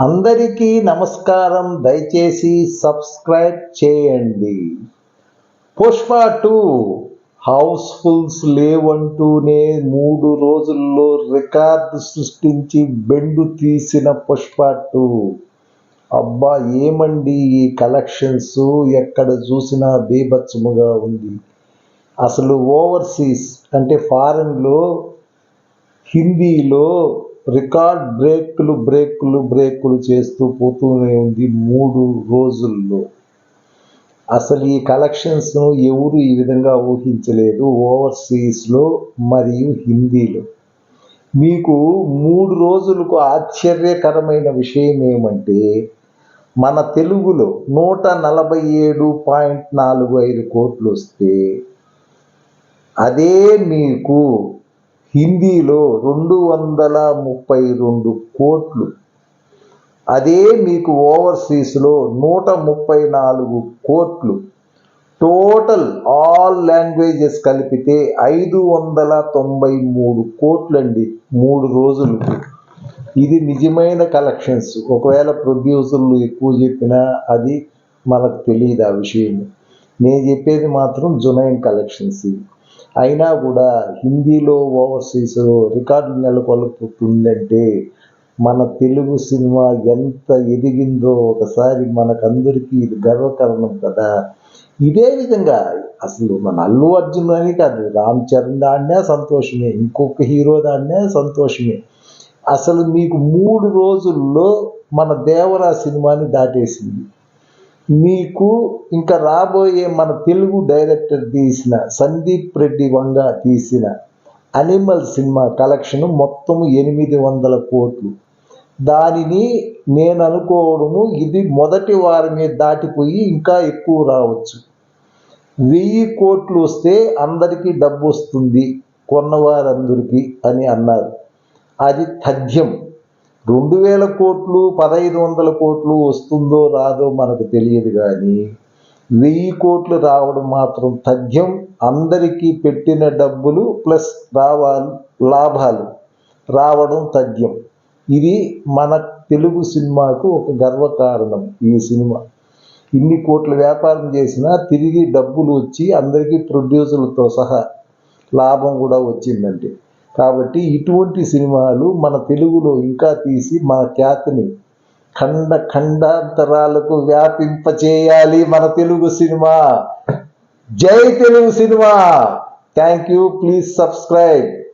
అందరికీ నమస్కారం. దయచేసి సబ్స్క్రైబ్ చేయండి. పుష్ప టూ హౌస్ఫుల్స్ లేవంటూనే మూడు రోజుల్లో రికార్డు సృష్టించి బెండు తీసిన పుష్ప టూ. అబ్బా ఏమండి ఈ కలెక్షన్స్? ఎక్కడ చూసినా బీభత్సముగా ఉంది. అసలు ఓవర్సీస్ అంటే ఫారెన్లో హిందీలో రికార్డ్ బ్రేకులు బ్రేకులు బ్రేకులు చేస్తూ పోతూనే ఉంది మూడు రోజుల్లో. అసలు ఈ కలెక్షన్స్ను ఎవరు ఈ విధంగా ఊహించలేదు ఓవర్సీస్లో మరియు హిందీలో. మీకు మూడు రోజులకు ఆశ్చర్యకరమైన విషయం ఏమంటే మన తెలుగులో నూట నలభై ఏడు పాయింట్ నాలుగు ఐదు కోట్లు వస్తే అదే మీకు హిందీలో రెండు వందల ముప్పై రెండు కోట్లు. అదే మీకు ఓవర్సీస్లో నూట ముప్పై నాలుగు కోట్లు. టోటల్ ఆల్ లాంగ్వేజెస్ కలిపితే ఐదు వందల తొంభై మూడు కోట్లండి మూడు రోజులకు. ఇది నిజమైన కలెక్షన్స్. ఒకవేళ ప్రొడ్యూసర్లు ఎక్కువ చెప్పినా అది మనకు తెలియదు ఆ విషయం నేను చెప్పేది మాత్రం జునైన్ కలెక్షన్స్ ఇవి. అయినా కూడా హిందీలో ఓవర్సీస్ రికార్డులు నెలకొల్పుతుందంటే మన తెలుగు సినిమా ఎంత ఎదిగిందో ఒకసారి మనకందరికీ ఇది గర్వకారణం కదా. ఇదే విధంగా అసలు మన అల్లు అర్జున్ అని కాదు రామ్ చరణ్ దాన్నే సంతోషమే ఇంకొక హీరో దాన్నే సంతోషమే. అసలు మీకు మూడు రోజుల్లో మన దేవరా సినిమాని దాటేసింది. మీకు ఇంకా రాబోయే మన తెలుగు డైరెక్టర్ తీసిన సందీప్ రెడ్డి వంగ తీసిన అనిమల్ సినిమా కలెక్షన్ మొత్తం ఎనిమిది వందల కోట్లు. దానిని నేను అనుకోవడము ఇది మొదటి వారమే దాటిపోయి ఇంకా ఎక్కువ రావచ్చు. వెయ్యి కోట్లు వస్తే అందరికీ డబ్బు వస్తుంది కొన్నవారందరికీ అని అన్నారు. అది తథ్యం. రెండు వేల కోట్లు పదహైదు వందల కోట్లు వస్తుందో రాదో మనకు తెలియదు కానీ వెయ్యి కోట్లు రావడం మాత్రం తథ్యం. అందరికీ పెట్టిన డబ్బులు ప్లస్ రావాలి లాభాలు రావడం తథ్యం. ఇది మన తెలుగు సినిమాకు ఒక గర్వకారణం ఈ సినిమా. ఇన్ని కోట్ల వ్యాపారం చేసినా తిరిగి డబ్బులు వచ్చి అందరికీ ప్రొడ్యూసర్లతో సహా లాభం కూడా వచ్చిందంటే. కాబట్టి ఇటువంటి సినిమాలు మన తెలుగులో ఇంకా తీసి మన ఖ్యాతిని ఖండ ఖండాంతరాలకు వ్యాపింపచేయాలి మన Telugu cinema. Jai Telugu cinema. Thank you please subscribe